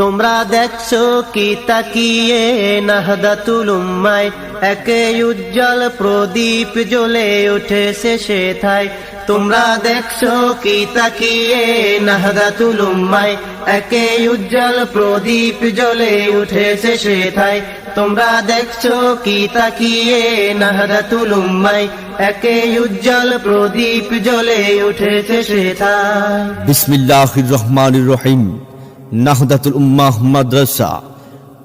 তোমরা দেখছ কি তাকিয়ে? নাহদাতুল উম্মায় একে উজ্জ্বল প্রদীপ জ্বলে উঠেছে সেথায় তোমরা দেখছ কি তাকিয়ে? নাহদাতুল উম্মায় একে উজ্জ্বল প্রদীপ জ্বলে উঠেছে সেথায় তোমরা দেখছ কি তাকিয়ে? নাহদাতুল উম্মায় একে উজ্জ্বল প্রদীপ জ্বলে উঠেছে সেথায় বিসমিল্লাহির রহমানির রহিম। নাহদাতুল উম্মাহ মাদ্রাসা।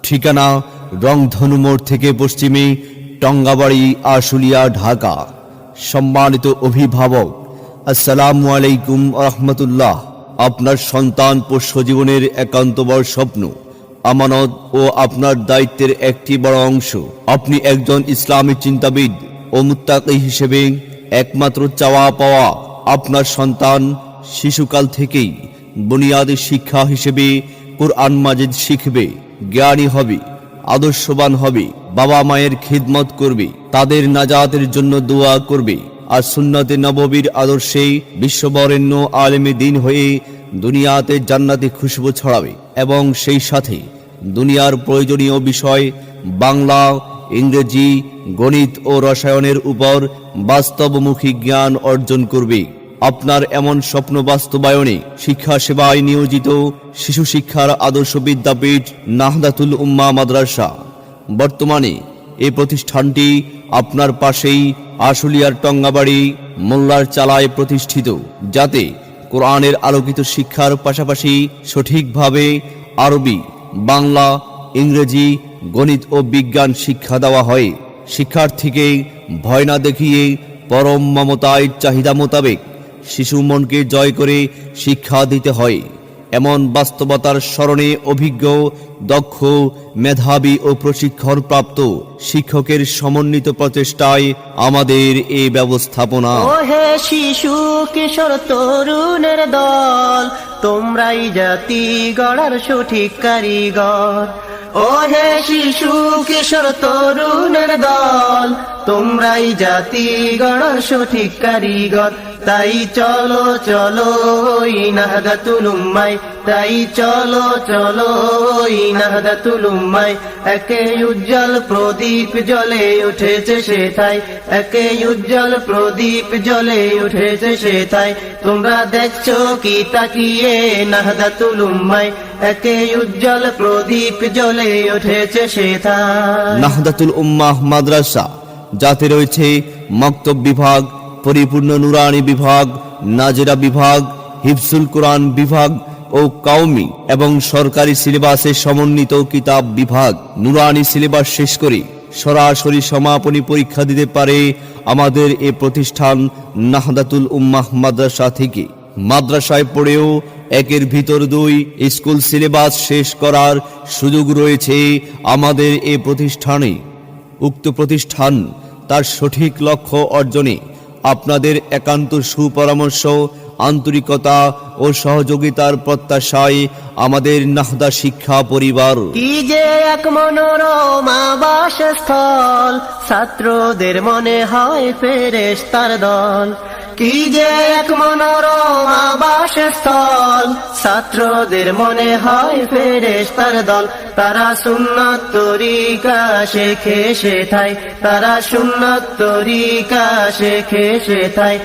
ঠিকানা রংধনু মোড় থেকে পশ্চিমে টঙ্গাবাড়ি, আশুলিয়া, ঢাকা। সম্মানিত অভিভাবক, আসসালামু আলাইকুম রহমতুল্লাহ আপনার সন্তান পোষ্য জীবনের একান্ত বড় স্বপ্ন, আমানত ও আপনার দায়িত্বের একটি বড় অংশ। আপনি একজন ইসলামী চিন্তাবিদ ও মুত্তাকি হিসেবে একমাত্র চাওয়া পাওয়া আপনার সন্তান শিশুকাল থেকেই বুনিয়াদী শিক্ষা হিসেবে কোরআন মাজিদ শিখবে, জ্ঞানী হবে, আদর্শবান হবে, বাবা মায়ের খিদমত করবে, তাদের নাজাতের জন্য দোয়া করবে আর সুন্নতে নববীর আদর্শে বিশ্ববরেণ্য আলেমে দিন হয়ে দুনিয়াতে জান্নাতি খুশবু ছড়াবে এবং সেই সাথে দুনিয়ার প্রয়োজনীয় বিষয় বাংলা, ইংরেজি, গণিত ও রসায়নের উপর বাস্তবমুখী জ্ঞান অর্জন করবে। আপনার এমন স্বপ্ন বাস্তবায়নে শিক্ষা সেবায় নিয়োজিত শিশু শিক্ষার আদর্শ বিদ্যাপীঠ নাহদাতুল উম্মা মাদ্রাসা। বর্তমানে এই প্রতিষ্ঠানটি আপনার পাশেই আশুলিয়ার টঙ্গাবাড়ি মোল্লার চালায় প্রতিষ্ঠিত, যাতে কোরআনের আলোকিত শিক্ষার পাশাপাশি সঠিকভাবে আরবি, বাংলা, ইংরেজি, গণিত ও বিজ্ঞান শিক্ষা দেওয়া হয়। শিক্ষার্থীকে ভয় না দেখিয়ে পরম মমতায় চাহিদা মোতাবেক শিশু মনকে জয় করে শিক্ষা দিতে হয়। এমন বাস্তবতার স্মরণে অভিজ্ঞ, দক্ষ, মেধাবী ও প্রশিক্ষণপ্রাপ্ত শিক্ষকের সমন্বিত প্রচেষ্টায় আমাদের এই ব্যবস্থাপনা। ওহে শিশু কিশোর তরুণের দল, তোমরাই জাতি গড়ার সঠিক কারিগর। ওহে শিশু কিশোর তরুণের দল, তোমরাই জাতি গণ সঠিক কারিগর। তাই চলো চলো, ওই নাহদাতুল উম্মায় তাই চলো চলো, ওই নাহদাতুল একে উজ্জ্বল প্রদীপ জ্বলে উঠেছে সেথায়। একে উজ্জ্বল প্রদীপ জ্বলে উঠেছে সেথায়। তোমরা দেখছ কি তাকিয়ে নাহদাতুল উম্মায় একে উজ্জ্বল প্রদীপ জ্বলে উঠেছে সেথায়। নাহদাতুল উম্মাহ মাদ্রাসা যাতে রয়েছে মক্তব বিভাগ, পরিপূর্ণ নুরানি বিভাগ, নাজেরা বিভাগ হিফসুল কোরআন বিভাগ ও কাউমি এবং সরকারি সিলেবাসে সমন্বিত কিতাব বিভাগ নুরানি সিলেবাস শেষ করে সরাসরি সমাপনী পরীক্ষা দিতে পারে আমাদের এ প্রতিষ্ঠান নাহদাতুল উম্মাহ মাদ্রাসা থেকে। মাদ্রাসায় পড়েও একের ভিতর দুই স্কুল সিলেবাস শেষ করার সুযোগ রয়েছে আমাদের এ প্রতিষ্ঠানে। উক্ত প্রতিষ্ঠান তার সঠিক লক্ষ্য অর্জনে আপনাদের একান্ত সুপরামর্শ, আন্তরিকতা ও সহযোগিতার প্রত্যাশায় আমাদের নাহদা শিক্ষা পরিবার। কি যে এক মনোরম আবাসস্থল, ছাত্রদের মনে হয় ফেরেশ তার দল। কি যে এক মনোরম আবাসস্থল ছাত্রদের মনে হয় ফেরেশ তার দল। তারা সুন্নত তরিকা শেখে সেথায়। তারা সুন্নত তরিকা শেখে সেথায়।